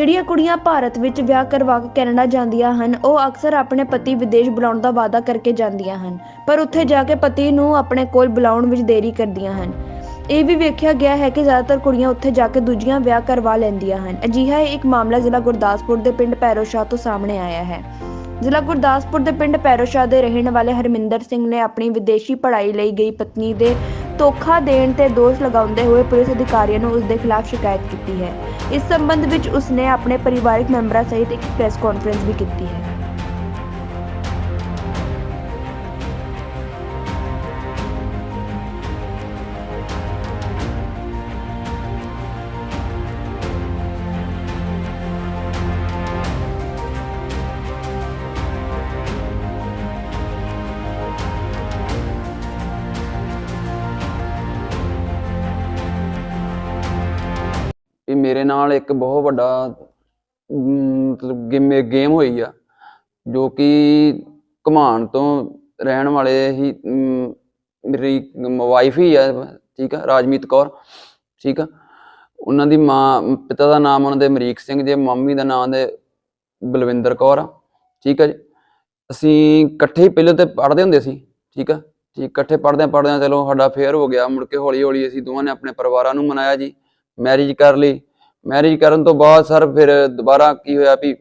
ਜਿਹੜੀਆਂ ਕੁੜੀਆਂ ਭਾਰਤ ਵਿੱਚ ਵਿਆਹ ਕਰਵਾ ਕੇ ਕੈਨੇਡਾ ਜਾਂਦੀਆਂ ਹਨ, ਉਹ ਅਕਸਰ ਆਪਣੇ ਪਤੀ ਵਿਦੇਸ਼ ਬੁਲਾਉਣ ਦਾ ਵਾਅਦਾ ਕਰਕੇ ਜਾਂਦੀਆਂ ਹਨ, ਪਰ ਉੱਥੇ ਜਾ ਕੇ ਪਤੀ ਨੂੰ ਆਪਣੇ ਕੋਲ ਬੁਲਾਉਣ ਵਿੱਚ ਦੇਰੀ ਕਰਦੀਆਂ ਹਨ। ਇਹ ਵੀ ਵੇਖਿਆ ਗਿਆ ਹੈ ਕਿ ਜ਼ਿਆਦਾਤਰ ਕੁੜੀਆਂ ਉੱਥੇ ਜਾ ਕੇ ਦੂਜੀਆਂ ਵਿਆਹ ਕਰਵਾ ਲੈਂਦੀਆਂ ਹਨ। ਅਜਿਹਾ ਇੱਕ ਮਾਮਲਾ ਜ਼ਿਲ੍ਹਾ ਗੁਰਦਾਸਪੁਰ ਦੇ ਪਿੰਡ ਪੈਰੋਸ਼ਾਹ ਤੋਂ ਸਾਹਮਣੇ ਆਇਆ ਹੈ। ਜ਼ਿਲ੍ਹਾ ਗੁਰਦਾਸਪੁਰ ਦੇ ਪਿੰਡ ਪੈਰੋਸ਼ਾਹ ਦੇ ਰਹਿਣ ਵਾਲੇ ਹਰਮਿੰਦਰ ਸਿੰਘ ਨੇ ਆਪਣੀ ਵਿਦੇਸ਼ੀ ਪੜ੍ਹਾਈ ਲਈ ਗਈ ਪਤਨੀ ਦੇ ਧੋਖਾ ਦੇਣ ਤੇ ਦੋਸ਼ ਲਗਾਉਂਦੇ ਹੋਏ ਪੁਲਿਸ ਅਧਿਕਾਰੀਆਂ ਨੂੰ ਉਸ ਦੇ ਖਿਲਾਫ ਸ਼ਿਕਾਇਤ ਕੀਤੀ ਹੈ। ਇਸ ਸੰਬੰਧ ਵਿੱਚ ਉਸਨੇ ਆਪਣੇ ਪਰਿਵਾਰਕ ਮੈਂਬਰਾਂ ਸਹਿਤ ਇੱਕ ਪ੍ਰੈਸ ਕਾਨਫਰੰਸ ਵੀ ਕੀਤੀ ਹੈ। ਮੇਰੇ ਨਾਲ ਇੱਕ ਬਹੁਤ ਵੱਡਾ ਮਤਲਬ ਗੇਮ ਗੇਮ ਹੋਈ ਆ, ਜੋ ਕਿ ਘਮਾਣ ਤੋਂ ਰਹਿਣ ਵਾਲੇ ਹੀ ਮੇਰੀ ਵਾਈਫ ਹੀ ਆ, ਠੀਕ ਆ, ਰਾਜਮੀਤ ਕੌਰ, ਠੀਕ ਆ। ਉਹਨਾਂ ਦੀ ਮਾਂ, ਪਿਤਾ ਦਾ ਨਾਮ ਉਹਨਾਂ ਦੇ ਅਮਰੀਕ ਸਿੰਘ, ਜੇ ਮੰਮੀ ਦਾ ਨਾਮ ਦੇ ਬਲਵਿੰਦਰ ਕੌਰ ਆ, ਠੀਕ ਆ ਜੀ। ਅਸੀਂ ਇਕੱਠੇ ਹੀ ਪਹਿਲਾਂ ਤੇ ਪੜ੍ਹਦੇ ਹੁੰਦੇ ਸੀ, ਠੀਕ ਆ। ਠੀਕ ਇਕੱਠੇ ਪੜ੍ਹਦੇ ਪੜ੍ਹਦੇ ਚਲੋ ਸਾਡਾ ਫੇਅਰ ਹੋ ਗਿਆ, ਮੁੜ ਕੇ ਹੌਲੀ ਹੌਲੀ ਅਸੀਂ ਦੋਵਾਂ ਨੇ ਆਪਣੇ ਪਰਿਵਾਰਾਂ ਨੂੰ ਮਨਾਇਆ ਜੀ ਮੈਰਿਜ ਕਰ ਲਈ ਮੈਰਿਜ ਕਰਨ ਤੋਂ ਬਾਅਦ ਸਰ ਫਿਰ ਦੁਬਾਰਾ ਕੀ ਹੋਇਆ ਵੀ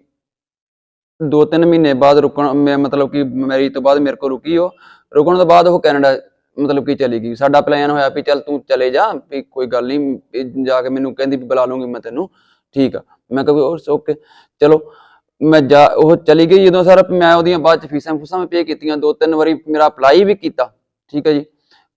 ਦੋ ਤਿੰਨ ਮਹੀਨੇ ਬਾਅਦ ਰੁਕਣ, ਮੈਂ ਮਤਲਬ ਕਿ ਮੈਰਿਜ ਤੋਂ ਬਾਅਦ ਮੇਰੇ ਕੋਲ ਰੁਕੀ ਉਹ। ਰੁਕਣ ਤੋਂ ਬਾਅਦ ਉਹ ਕੈਨੇਡਾ ਮਤਲਬ ਕਿ ਚਲੀ ਗਈ। ਸਾਡਾ ਪਲਾਨ ਹੋਇਆ ਵੀ ਚੱਲ ਤੂੰ ਚਲੇ ਜਾ, ਵੀ ਕੋਈ ਗੱਲ ਨਹੀਂ ਜਾ ਕੇ ਮੈਨੂੰ ਕਹਿੰਦੀ ਵੀ ਬੁਲਾ ਲੂੰਗੀ ਮੈਂ ਤੈਨੂੰ। ਠੀਕ ਆ। ਮੈਂ ਕਿਹਾ ਵੀ ਓਕੇ ਚਲੋ, ਮੈਂ ਜਾ, ਉਹ ਚਲੀ ਗਈ ਜਦੋਂ ਸਰ ਮੈਂ ਉਹਦੀਆਂ ਬਾਅਦ ਚ ਫੀਸਾਂ ਫੂਸਾਂ ਵੀ ਪੇ ਕੀਤੀਆਂ। ਦੋ ਤਿੰਨ ਵਾਰੀ ਮੇਰਾ ਅਪਲਾਈ ਵੀ ਕੀਤਾ। ਠੀਕ ਹੈ ਜੀ।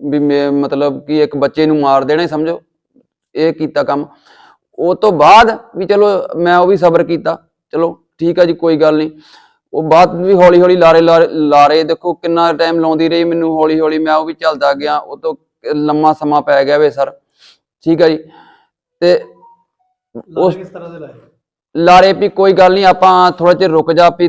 ਵੀ ਮੈਂ ਮਤਲਬ ਕਿ ਇੱਕ ਬੱਚੇ ਨੂੰ ਮਾਰ ਦੇਣਾ ਹੀ ਸਮਝੋ ਇਹ ਕੀਤਾ ਕੰਮ। ਉਹ ਤੋਂ ਬਾਅਦ ਵੀ ਚਲੋ ਮੈਂ ਉਹ ਵੀ ਸਬਰ ਕੀਤਾ ਚਲੋ ਠੀਕ ਆ ਜੀ ਕੋਈ ਗੱਲ ਨਹੀਂ। ਉਹ ਬਾਅਦ ਵੀ ਹੌਲੀ ਹੌਲੀ ਲਾਰੇ ਲਾਰੇ ਦੇਖੋ ਕਿੰਨਾ ਟਾਈਮ ਲਾਉਂਦੀ ਰਹੀ ਮੈਨੂੰ ਹੌਲੀ ਹੌਲੀ ਮੈਂ ਉਹ ਵੀ ਚੱਲਦਾ ਗਿਆ ਉਹ ਤੋਂ ਲੰਮਾ ਸਮਾਂ ਪੈ ਗਿਆ ਵੇ ਸਰ। ਠੀਕ ਆ ਜੀ। ਤੇ ਉਸ ਕਿਸ ਤਰ੍ਹਾਂ ਦੇ ਲਾਏ? ਲਾਰੇ ਵੀ ਕੋਈ ਗੱਲ ਨਹੀਂ ਆਪਾਂ ਥੋੜਾ ਜਿਹਾ ਰੁਕ ਜਾ ਵੀ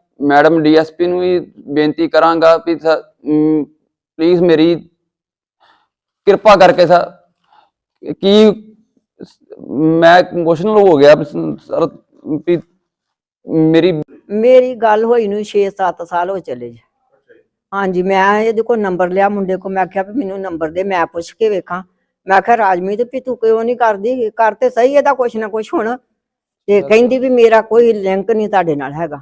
ਮੈਡਮ ਡੀਐਸਪੀ ਨੂੰ ਵੀ ਬੇਨਤੀ ਕਰਾਂਗਾ ਵੀ ਪਲੀਜ਼ ਮੇਰੀ ਕਿਰਪਾ ਕਰਕੇ ਸਰ ਕੀ ਮੈਂ ਇਮੋਸ਼ਨਲ ਹੋ ਗਿਆ ਸਰ ਵੀ ਮੇਰੀ ਮੇਰੀ ਗੱਲ ਹੋਈ ਨੂੰ 6-7 ਸਾਲ ਹੋ ਚਲੇ ਜੀ। ਹਾਂਜੀ ਮੈਂ ਇਹਦੇ ਕੋਲ ਨੰਬਰ ਲਿਆ ਮੁੰਡੇ ਕੋ ਮੈਂ ਆਖਿਆ ਵੀ ਮੈਨੂੰ ਨੰਬਰ ਦੇ ਮੈਂ ਪੁੱਛ ਕੇ ਵੇਖਾਂ। ਮੈਂ ਆਖਿਆ ਰਾਜਮੀਤ ਵੀ ਤੂੰ ਕਿਉਂ ਨਹੀਂ ਕਰਦੀ? ਕਰ ਤੇ ਸਹੀ ਇਹਦਾ ਕੁਛ ਨਾ ਕੁਛ ਹੁਣ। ਤੇ ਕਹਿੰਦੀ ਵੀ ਮੇਰਾ ਕੋਈ ਲਿੰਕ ਨਹੀਂ ਤੁਹਾਡੇ ਨਾਲ ਹੈਗਾ।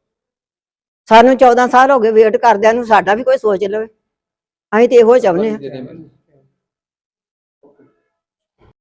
ਸਾਨੂੰ 14 ਸਾਲ ਹੋ ਗਏ ਵੇਟ ਕਰਦਿਆਂ ਨੂੰ, ਸਾਡਾ ਵੀ ਕੋਈ ਸੋਚ ਲਵੇ। ਅਸੀਂ ਤੇ ਇਹੋ ਚਾਹੁੰਦੇ ਆ